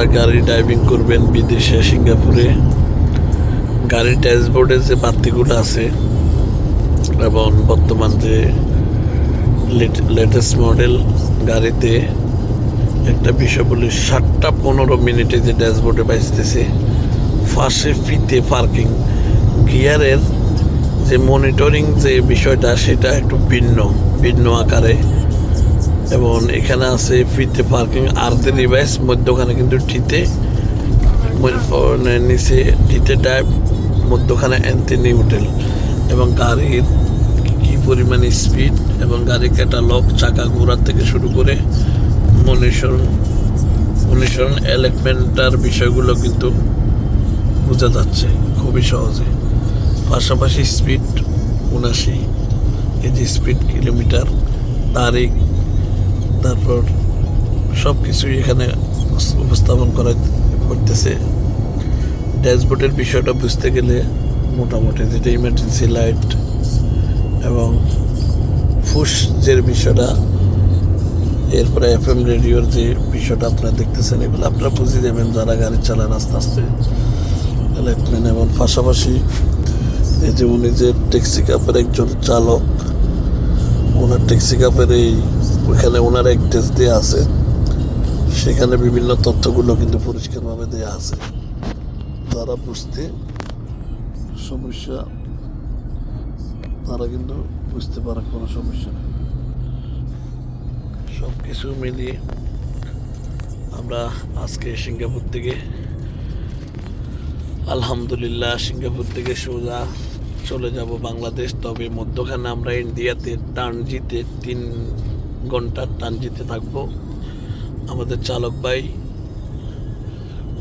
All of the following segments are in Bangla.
যারা গাড়ি ড্রাইভিং করবেন বিদেশে, সিঙ্গাপুরে। গাড়ির ড্যাশবোর্ডে যে বাতিগুলো আছে, এবং বর্তমান যে লেটেস্ট মডেল গাড়িতে একটা বিষয় বলি, সাতটা পনেরো মিনিটে যে ড্যাশবোর্ডে বাজতেছে ফার্স্টে ফিতে পার্কিং গিয়ারের যে মনিটরিং যে বিষয়টা, সেটা একটু ভিন্ন ভিন্ন আকারে। এবং এখানে আছে ফিতে পার্কিং, আর দ্য রিভাইস, মধ্যখানে কিন্তু টিতে নিচে টিতে টাইপ, মধ্যখানে অ্যান্থনি হোটেল এবং গাড়ির কি পরিমাণ স্পিড এবং গাড়ির ক্যাটালগ, চাকা ঘোরার থেকে শুরু করে মনিশন মনিশন এলেকমেন্টার বিষয়গুলো কিন্তু বোঝা যাচ্ছে খুবই সহজে। পাশাপাশি স্পিড উনাশি যে স্পিড কিলোমিটার, তারিখ তারপর সব কিছুই এখানে উপস্থাপন করা করতেছে। ড্যাশবোর্ডের বিষয়টা বুঝতে গেলে মোটামুটি যেটা ইমার্জেন্সি লাইট এবং ফুস যে বিষয়টা, এরপরে এফ এম রেডিওর যে বিষয়টা আপনারা দেখতেছেন, এগুলো আপনারা বুঝে যাবেন যারা গাড়ি চালান আস্তে আস্তে এবং পাশাপাশি এই যে উনি যে ট্যাক্সি ক্যাবের একজন চালক ওনার ট্যাক্সি ক্যাবের এই ওখানে ওনার এক টেস্ট দেওয়া আছে। সেখানে বিভিন্ন তথ্যগুলো কিন্তু পরিষ্কারভাবে দেওয়া আছে। তারা বুঝতে সমস্যা, তারা কিন্তু বুঝতে পারে কোনো সমস্যা নেই। সব কিছু মিলিয়ে আমরা আজকে সিঙ্গাপুর থেকে, আলহামদুলিল্লাহ, সিঙ্গাপুর থেকে সোজা চলে যাব বাংলাদেশ, তবে মধ্যখানে আমরা ইন্ডিয়াতে টানজিতে তিন ঘণ্টার টানজিতে থাকব। আমাদের চালক ভাই,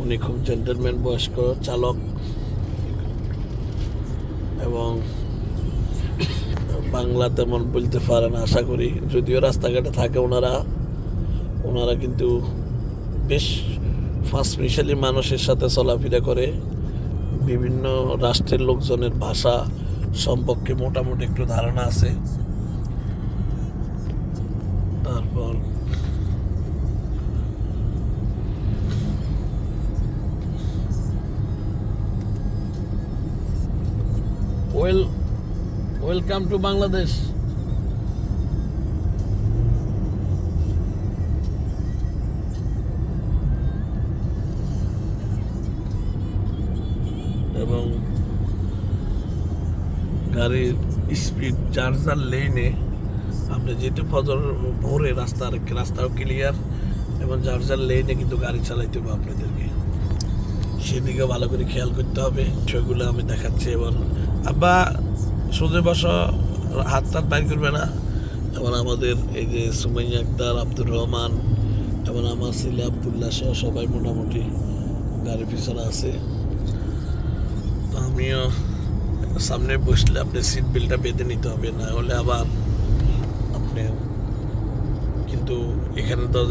উনি খুব জেন্টেলম্যান বয়স্ক চালক এবং বাংলা তেমন বলতে পারে না, আশা করি। যদিও রাস্তাঘাটে থাকে ওনারা ওনারা কিন্তু বেশ ফার্স্ট মিশালি মানুষের সাথে চলাফেরা করে। বিভিন্ন রাষ্ট্রের লোকজনের ভাষা সম্পর্কে মোটামুটি একটু ধারণা আছে। তারপর ওয়েল ওয়েলকাম টু বাংলাদেশ। এবং গাড়ির স্পিড চার্জার লেনে আপনি যেহেতু ফজর ভোরে রাস্তার রাস্তাও ক্লিয়ার এবং চার্জার লেনে কিন্তু গাড়ি চালাইতে হবে আপনাদেরকে। সেদিকে ভালো করে খেয়াল করতে হবে। সেগুলো আমি দেখাচ্ছি এবং আব্বা, সোজে বসা। হাত টাত বাইর করবে না। এবং আমাদের এই যে সুমাইয়া আক্তার, আব্দুর রহমান এবং আমার ছেলে আবদুল্লাহ সহ সবাই মোটামুটি গাড়ির পিছনে আছে। তো আমিও সামনে বসলে আপনি সিট বেল্টটা বেঁধে নিতে হবে, না হলে আবার আপনি কিন্তু এখানে তো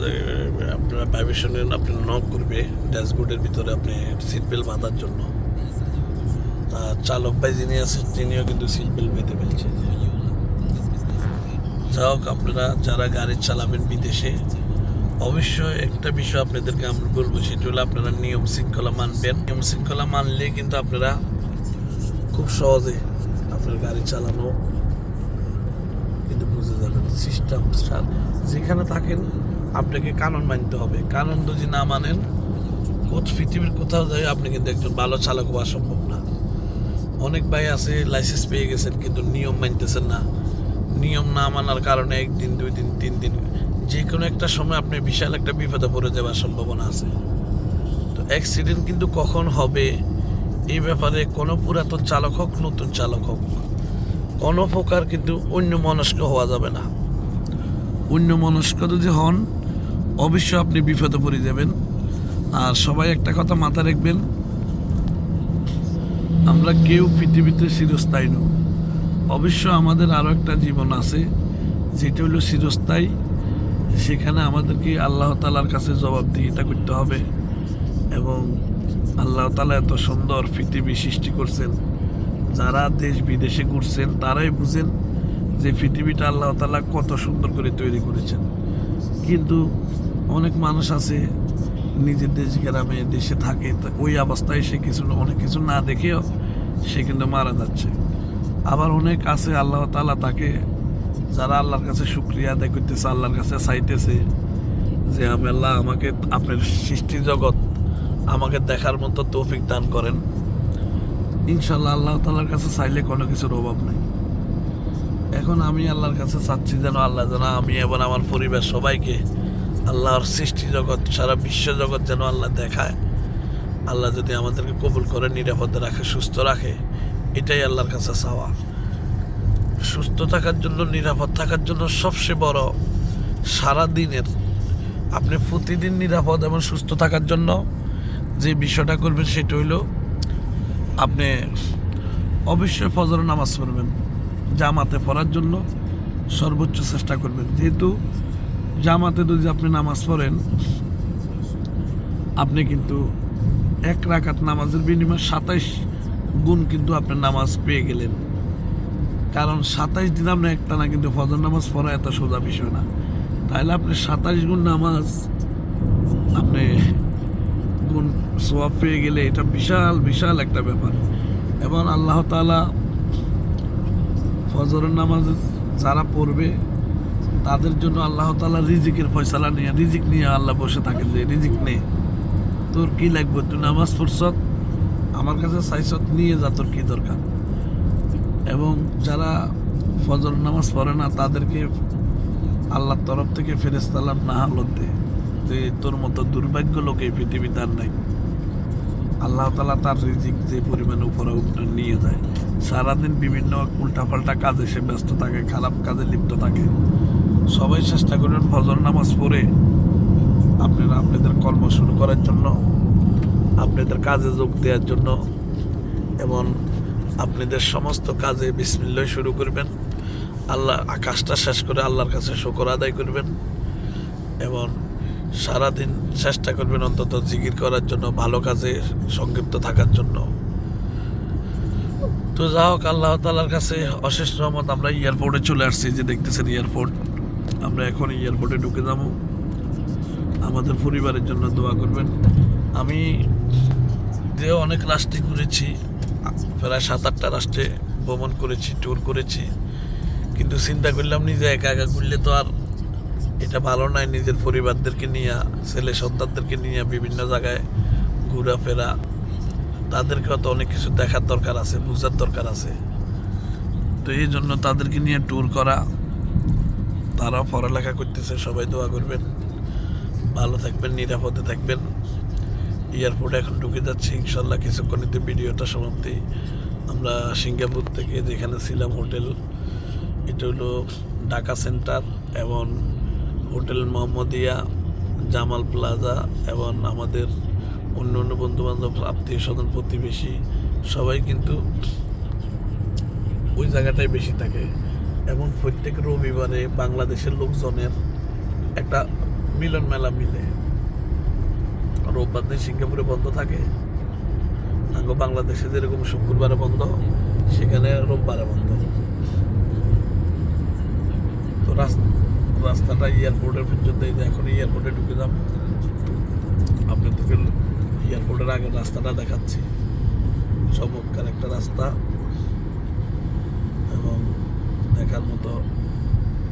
আপনারা ভাইব্রেশনের আপনি নক করবে ড্যাশবোর্ডের ভিতরে আপনি সিট বেল্ট বাঁধার জন্য। আর চালক ভাই যিনি আছেন, তিনিও কিন্তু সিট বেল্ট বেঁধে ফেলছে। যা হোক, আপনারা যারা গাড়ি চালাবেন বিদেশে অবশ্যই একটা বিষয় আপনাদেরকে আমরা বলব, সেটা হলো আপনারা নিয়ম শৃঙ্খলা মানবেন। নিয়ম শৃঙ্খলা মানলে কিন্তু আপনারা খুব সহজে আপনার গাড়ি চালানো কিন্তু বুঝে যাবেন সিস্টেম যেখানে থাকেন আপনাকে কানুন মানতে হবে। কানুন যদি না মানেন পৃথিবীর কোথাও যাই আপনি কিন্তু একজন ভালো চালক হওয়া সম্ভব না। অনেক ভাই আছে লাইসেন্স পেয়ে গেছেন কিন্তু নিয়ম মানতেছেন না। নিয়ম না মানার কারণে একদিন, দুই দিন, তিন দিন যে কোনো একটা সময় আপনি বিশাল একটা বিপদে পড়ে যাওয়ার সম্ভাবনা আছে। তো অ্যাক্সিডেন্ট কিন্তু কখন হবে, এই ব্যাপারে কোনো পুরাতন চালক হোক, নতুন চালক হোক, কোনো প্রকার কিন্তু অন্য মনস্ক হওয়া যাবে না। অন্য মনস্ক যদি হন, অবশ্যই আপনি বিপদে পড়ে যাবেন। আর সবাই একটা কথা মাথা রাখবেন, আমরা কেউ পৃথিবীতে চিরস্থায়ী নই। অবশ্য আমাদের আরও একটা জীবন আছে, যেটা হলো চিরস্থায়ী সেখানে আমাদেরকে আল্লাহ তালার কাছে জবাবদিহিতা করতে হবে। এবং আল্লাহ তালা এত সুন্দর পৃথিবী সৃষ্টি করছেন, যারা দেশ বিদেশে ঘুরছেন, তারাই বুঝেন যে পৃথিবীটা আল্লাহ তালা কত সুন্দর করে তৈরি করেছেন। কিন্তু অনেক মানুষ আছে, নিজের দেশ গ্রামে দেশে থাকে ওই অবস্থায় সে কিছু অনেক কিছু না দেখেও সে কিন্তু মারা যাচ্ছে। আবার অনেক আছে, আল্লাহ তাআলা তাকে যারা আল্লাহর কাছে শুক্রিয়া আদায় করতেছে, আল্লাহর কাছে চাইতেছে যে আমি আল্লাহ আমাকে আপনার সৃষ্টি জগৎ আমাকে দেখার মতো তৌফিক দান করেন। ইনশাল্লাহ আল্লাহ তাআলার কাছে চাইলে কোনো কিছুর অভাব নেই। এখন আমি আল্লাহর কাছে চাচ্ছি যেন আল্লাহ যেন আমি এবং আমার পরিবার সবাইকে আল্লাহর সৃষ্টি জগৎ, সারা বিশ্ব জগৎ যেন আল্লাহ দেখায়। আল্লাহ যদি আমাদেরকে কবুল করে, নিরাপদে রাখে, সুস্থ রাখে, এটাই আল্লাহর কাছে চাওয়া। সুস্থ থাকার জন্য, নিরাপদ থাকার জন্য সবচেয়ে বড় সারা দিনের আপনি প্রতিদিন নিরাপদ এবং সুস্থ থাকার জন্য যে বিষয়টা করবেন সেটা হইল আপনি অবশ্যই ফজর নামাজ পড়বেন, জামাতে পড়ার জন্য সর্বোচ্চ চেষ্টা করবেন। যেহেতু জামাতে যদি আপনি নামাজ পড়েন, আপনি কিন্তু এক রাকাত নামাজের বিনিময়ে সাতাইশ গুণ কিন্তু আপনি নামাজ পেয়ে গেলেন। কারণ সাতাইশ দিন আপনি একটা না কিন্তু ফজর নামাজ পড়া এত সোজা বিষয় না। তাহলে আপনি সাতাইশ গুণ নামাজ আপনি গুণ সোয়াব পেয়ে গেলে এটা বিশাল বিশাল একটা ব্যাপার। এবং আল্লাহ তাআলা ফজরের নামাজ যারা পড়বে, তাদের জন্য আল্লাহ তাআলা রিজিকের ফয়সালা নিয়ে, রিজিক নিয়ে আল্লাহ বসে থাকেন যে, রিজিক নে। তোর কি লাগবে? তুই নামাজ পড়ছত আমার কাছে সাইসত নিয়ে যা, তোর কি দরকার? এবং যারা ফজর নামাজ পড়ে না, তাদেরকে আল্লাহর তরফ থেকে ফেরেস্তালাম না হালত দেয় যে, তোর মতো দুর্ভাগ্য লোক এই পৃথিবীতে আর নাই। আল্লাহ তালা তার রিজিক যে পরিমাণে উপরে উপরে নিয়ে যায়। সারাদিন বিভিন্ন উল্টাপাল্টা কাজে সে ব্যস্ত থাকে, খারাপ কাজে লিপ্ত থাকে। সবাই চেষ্টা করবেন ফজর নামাজ পড়ে আপনারা আপনাদের কর্ম শুরু করার জন্য, আপনাদের কাজে যোগ দেওয়ার জন্য এবং আপনাদের সমস্ত কাজে বিসমিল্লাহ শুরু করবেন। আল্লাহ আকাশটা শেষ করে আল্লাহর কাছে শকর আদায় করবেন এবং সারাদিন চেষ্টা করবেন অন্তত জিকির করার জন্য, ভালো কাজে সংক্ষিপ্ত থাকার জন্য। তো যা হোক, আল্লাহ তালার কাছে অশেষ রহমত। আমরা এয়ারপোর্টে চলে আসছি, যে দেখতেছেন এয়ারপোর্ট। আমরা এখন এয়ারপোর্টে ঢুকে যাব। আমাদের পরিবারের জন্য দোয়া করবেন। আমি যে অনেক রাষ্ট্রে ঘুরেছি প্রায় সাত আটটা রাষ্ট্রে ভ্রমণ করেছি ট্যুর করেছি। কিন্তু চিন্তা করলাম নিজে একা একা ঘুরলে তো আর এটা ভালো নয় নিজের পরিবারদেরকে নিয়ে, ছেলে সন্তানদেরকে নিয়ে বিভিন্ন জায়গায় ঘোরাফেরা। তাদেরকে তো অনেক কিছু দেখার দরকার আছে, বোঝার দরকার আছে। তো এই জন্য তাদেরকে নিয়ে ট্যুর করা, তারাও পড়ালেখা করতেছে, সবাই দোয়া করবেন। ভালো থাকবেন, নিরাপদে থাকবেন। এয়ারপোর্টে এখন ঢুকে যাচ্ছি, ইনশাল্লাহ কিছুক্ষণিতে ভিডিওটা সমাপ্তি। আমরা সিঙ্গাপুর থেকে যেখানে ছিলাম হোটেল, এটা হলো ঢাকা সেন্টার এবং হোটেল মোহাম্মদিয়া, জামাল প্লাজা এবং আমাদের অন্য অন্য বন্ধু বান্ধব আত্মীয় স্বজন, প্রতিবেশী, সবাই কিন্তু ওই জায়গাটায় বেশি থাকে। এবং প্রত্যেক রবিবারে বাংলাদেশের লোকজনের একটা মিলন মেলা মিলে। রোববার দিন সিঙ্গাপুরে বন্ধ থাকে। আঙ্গ বাংলাদেশে যেরকম শুক্রবারে বন্ধ, সেখানে রোববারে বন্ধ। তো রাস- রাস্তাটা এয়ারপোর্টের পর্যন্ত এই যে এখন এয়ারপোর্টে ঢুকে যাব। আপনাদেরকে এয়ারপোর্টের আগের রাস্তাটা দেখাচ্ছি। চমৎকার একটা রাস্তা। এবং দেখার মতো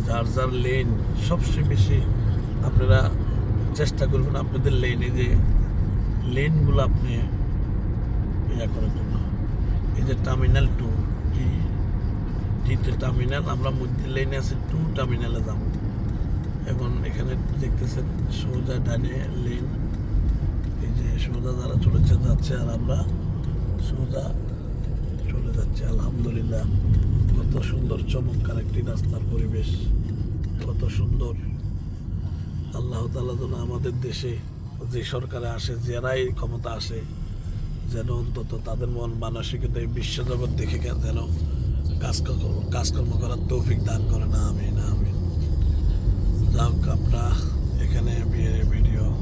যার যার লেন সবচেয়ে বেশি আপনারা চেষ্টা করবেন আপনাদের লেনে যে লেনগুলো আপনি ইয়া করার জন্য। এই যে টার্মিনাল টু টি টিতে টার্মিনাল আমরা মধ্যে লেনে আছি টু টার্মিনালে যাব। এবং এখানে দেখতেছেন সোজা ডানে লেন, এই যে সোজা যারা চলেছে, যাচ্ছে আর আমরা সোজা চলে যাচ্ছে। আলহামদুলিল্লাহ, কত সুন্দর চমৎকার একটি রাস্তার পরিবেশ, কত সুন্দর। আল্লাহ তালা যেন আমাদের দেশে যে সরকারে আসে, যারাই ক্ষমতা আসে, যেন অন্তত তাদের মন মানসিকতা এই বিশ্বজগৎ দেখে কে- যেন কাজকর্ম কাজকর্ম করার তৌফিক দান করে না আমি না আমি যাই হোক আমরা এখানে বিয়ে ভিডিও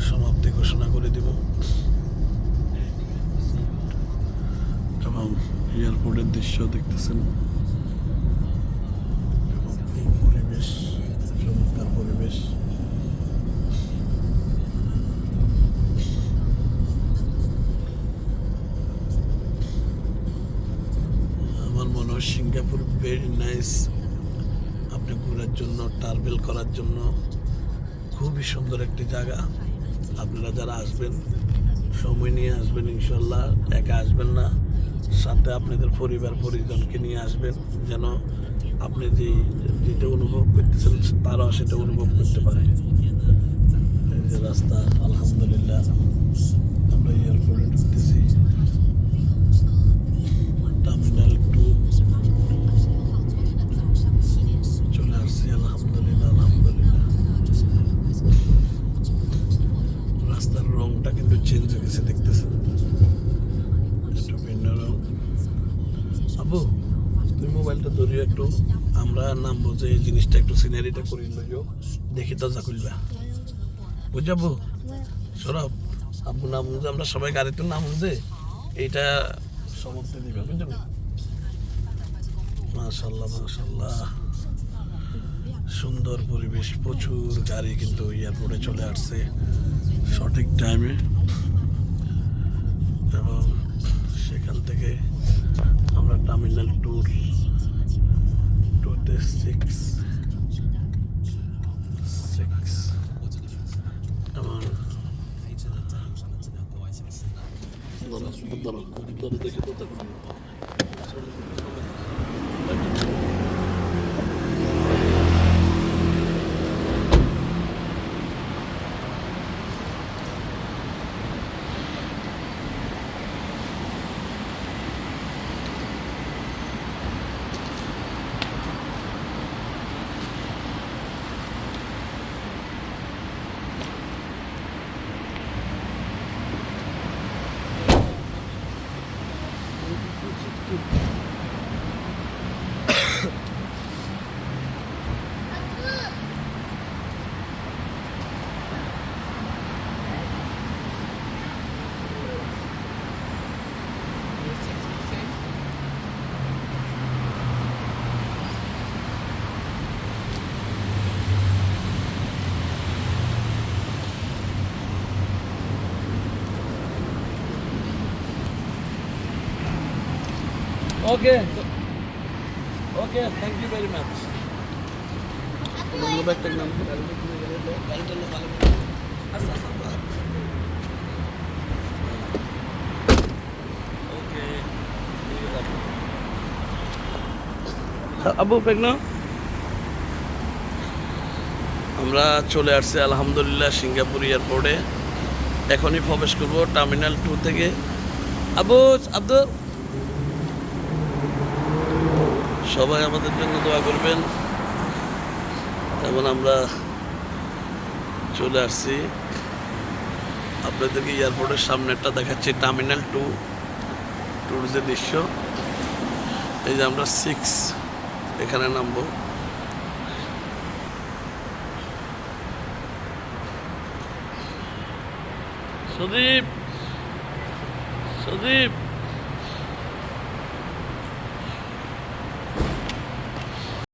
সমাপ্তি ঘোষণা করে দিব। এবং এয়ারপোর্টের দৃশ্য দেখতেছেন। ট্রাভেল করার জন্য খুবই সুন্দর একটি জায়গা। আপনারা যারা আসবেন, সময় নিয়ে আসবেন ইনশাল্লাহ, একা আসবেন না। সাথে আপনাদের পরিবার, পরিজনকে নিয়ে আসবেন, যেন আপনি যে যেটা অনুভব করতেছেন, তারাও সেটা অনুভব করতে পারে। রাস্তা, আলহামদুলিল্লাহ। আমরা এয়ারপোর্টে সিনারিটা করি লইও দেখি যা করবা। বুঝাবো সরব, আব্বু নাম আমরা সবাই গাড়িতে নাম যে, এইটা সমস্ত দিবে বুঝলেন মাশাল্লাহ মাশাল্লাহ সুন্দর পরিবেশ, প্রচুর গাড়ি কিন্তু এয়ারপোর্টে চলে আসছে, সঠিক টাইমে এবং সেখান থেকে আমরা টার্মিনাল ট্যুর সিক্স সিক্স ধরো, ধরো, ধরো, দেখি তো দেখো। Okay okay thank you very much Abu পেগনা আমরা চলে আসছি আলহামদুলিল্লাহ সিঙ্গাপুর এয়ারপোর্টে। এখনই প্রবেশ করব টার্মিনাল টু থেকে। আবু আব্দুল। সবাই আমাদের জন্য দোয়া করবেন। এবং আমরা চলে আসছি। আপনাদেরকে এয়ারপোর্টের সামনেরটা দেখাচ্ছি টার্মিনাল টু টুর যে দৃশ্য। এই যে আমরা সিক্স এখানে নামবো। সুদীপ সুদীপ।